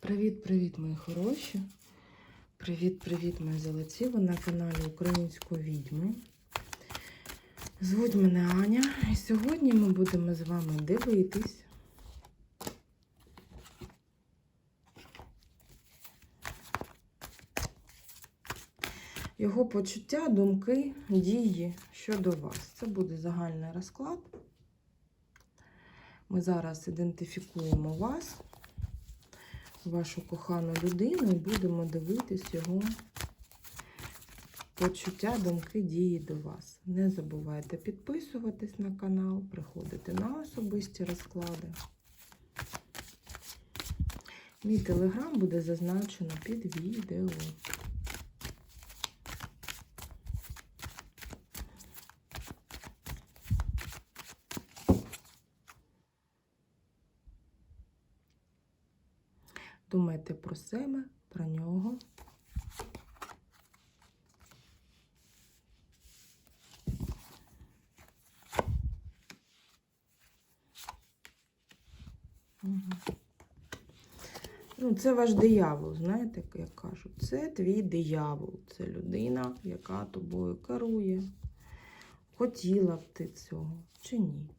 Привіт-привіт, мої хороші! Привіт-привіт, мої золоті! Ви на каналі Української відьми. Звуть мене Аня, і сьогодні ми будемо з вами дивитись. Його почуття, думки, дії щодо вас. Це буде загальний розклад. Ми зараз ідентифікуємо вас вашу кохану людину і будемо дивитись його почуття, думки, дії до вас. Не забувайте підписуватись на канал, приходити на особисті розклади. Мій телеграм буде зазначено під відео. Думайте про себе, про нього. Ну, це ваш диявол, знаєте, як кажуть. Це твій диявол. Це людина, яка тобою керує. Хотіла б ти цього чи ні?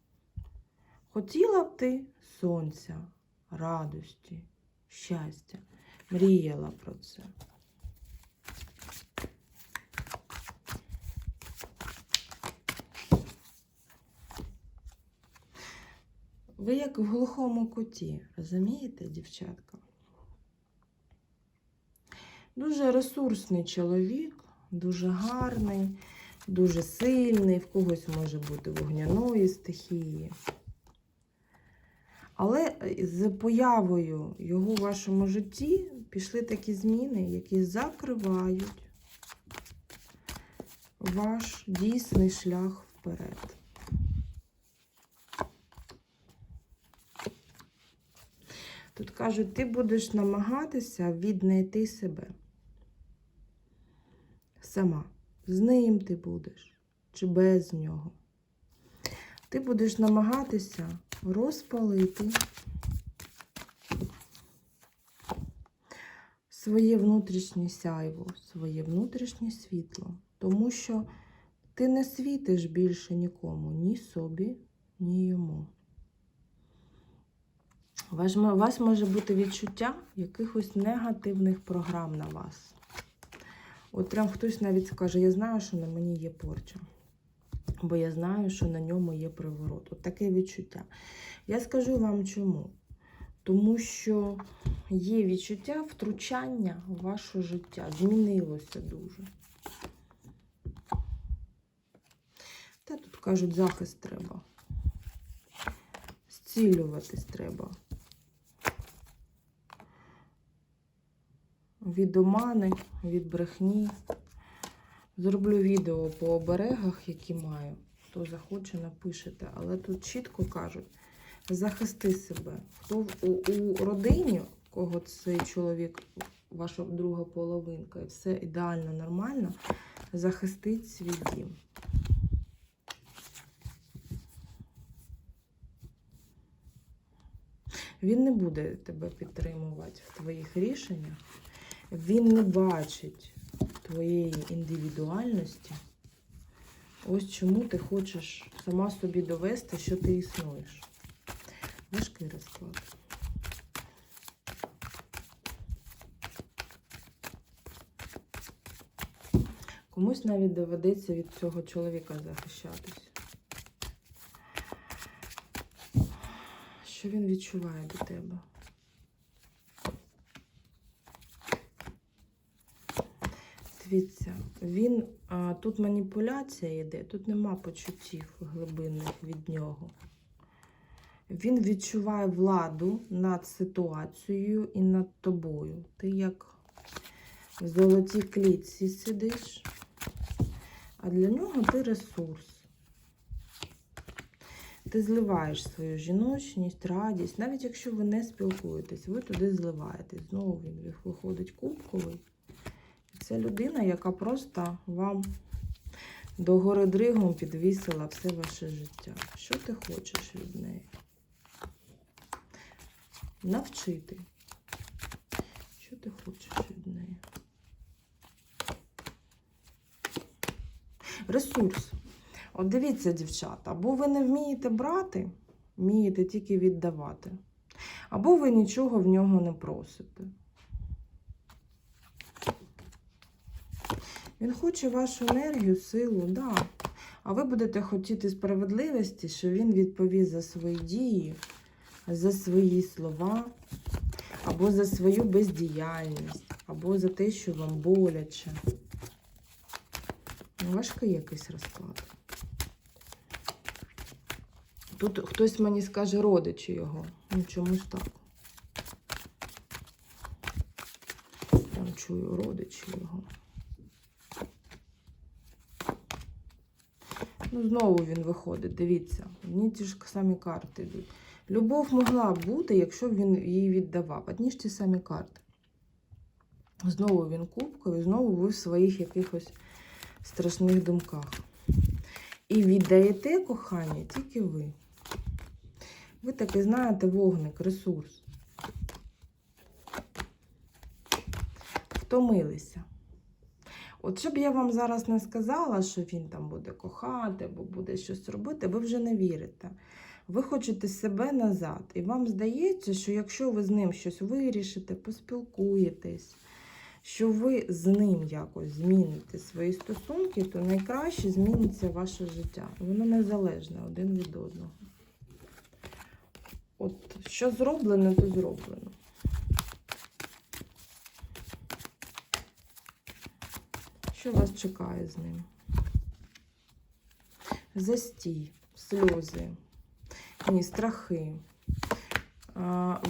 Хотіла б ти сонця, радості, щастя. Мріяла про це. Ви як в глухому куті, розумієте, дівчатка? Дуже ресурсний чоловік, дуже гарний, дуже сильний, в когось може бути вогняної стихії. Але з появою його в вашому житті пішли такі зміни, які закривають ваш дійсний шлях вперед. Тут кажуть, ти будеш намагатися віднайти себе. Сама. З ним ти будеш, чи без нього. Ти будеш намагатися розпалити своє внутрішнє сяйво, своє внутрішнє світло, тому що ти не світиш більше нікому, ні собі, ні йому. У вас, може бути відчуття якихось негативних програм на вас. От прям хтось навіть скаже, я знаю, що на мені є порча. Бо я знаю, що на ньому є приворот. От таке відчуття. Я скажу вам чому. Тому що є відчуття втручання в ваше життя. Змінилося дуже. Та тут кажуть, захист треба. Зцілюватись треба. Від омани, від брехні. Зроблю відео по оберегах, які маю. Хто захоче, напишете. Але тут чітко кажуть: захисти себе. Хто у, у родині, кого цей чоловік, ваша друга половинка, і все ідеально, нормально, захистить свій дім. Він не буде тебе підтримувати в твоїх рішеннях. Він не бачить твоєї індивідуальності. Ось чому ти хочеш сама собі довести, що ти існуєш. Важкий розклад. Комусь навіть доведеться від цього чоловіка захищатись. Що він відчуває до тебе? Дивіться, він а, тут маніпуляція йде, тут нема почуттів глибинних від нього. Він відчуває владу над ситуацією і над тобою. Ти як в золотій клітці сидиш, а для нього ти ресурс. Ти зливаєш свою жіночність, радість, навіть якщо ви не спілкуєтесь, ви туди зливаєтесь. Знову він виходить кубковий. Це людина, яка просто вам до гори дригом підвісила все ваше життя. Що ти хочеш від неї? Навчити. Що ти хочеш від неї? Ресурс. От дивіться, дівчата, або ви не вмієте брати, вмієте тільки віддавати, або ви нічого в нього не просите. Він хоче вашу енергію, силу, да. А ви будете хотіти справедливості, що він відповість за свої дії, за свої слова, або за свою бездіяльність, або за те, що вам боляче. Важкий якийсь розклад. Тут хтось мені скаже родичі його. Ну чомусь так. Там чую родичі його. Ну, знову він виходить, дивіться, одні ті ж самі карти йдуть. Любов могла бути, якщо б він її віддавав. Одні ж ті самі карти. Знову він кубковий, знову ви в своїх якихось страшних думках. І віддаєте кохання тільки ви. Ви таки знаєте вогник, ресурс. Втомилися. От щоб я вам зараз не сказала, що він там буде кохати або буде щось робити, ви вже не вірите. Ви хочете себе назад. І вам здається, що якщо ви з ним щось вирішите, поспілкуєтесь, що ви з ним якось зміните свої стосунки, то найкраще зміниться ваше життя. Воно незалежне один від одного. От що зроблено, то зроблено. Що вас чекає з ним? Застій, сльози, ні, страхи.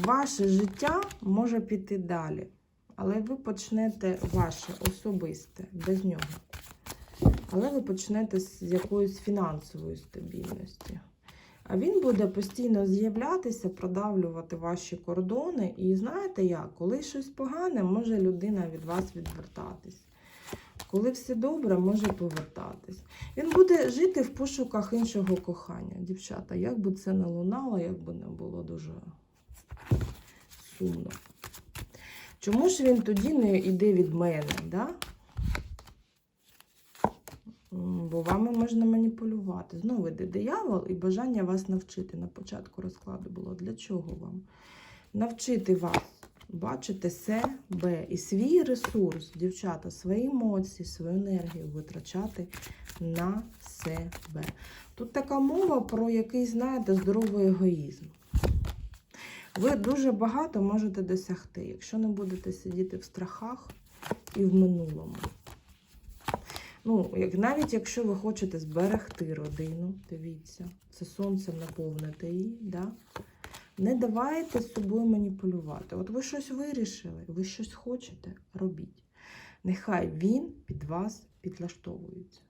Ваше життя може піти далі, але ви почнете ваше особисте без нього. Але ви почнете з якоїсь фінансової стабільності. А він буде постійно з'являтися, продавлювати ваші кордони. І знаєте як, коли щось погане, може людина від вас відвертатись. Коли все добре, може повертатись. Він буде жити в пошуках іншого кохання. Дівчата, як би це не лунало, як би не було дуже сумно. Чому ж він тоді не йде від мене? Да? Бо вами можна маніпулювати. Знову йде диявол і бажання вас навчити. На початку розкладу було. Для чого вам? Навчити вас бачити себе і свій ресурс, дівчата, свої емоції, свою енергію витрачати на себе. Тут така мова про якийсь, знаєте, здоровий егоїзм. Ви дуже багато можете досягти, якщо не будете сидіти в страхах і в минулому. Ну, як, навіть якщо ви хочете зберегти родину, дивіться, це сонцем наповнити її, да? Не давайте з собою маніпулювати. От ви щось вирішили, ви щось хочете, робіть. Нехай він під вас підлаштовується.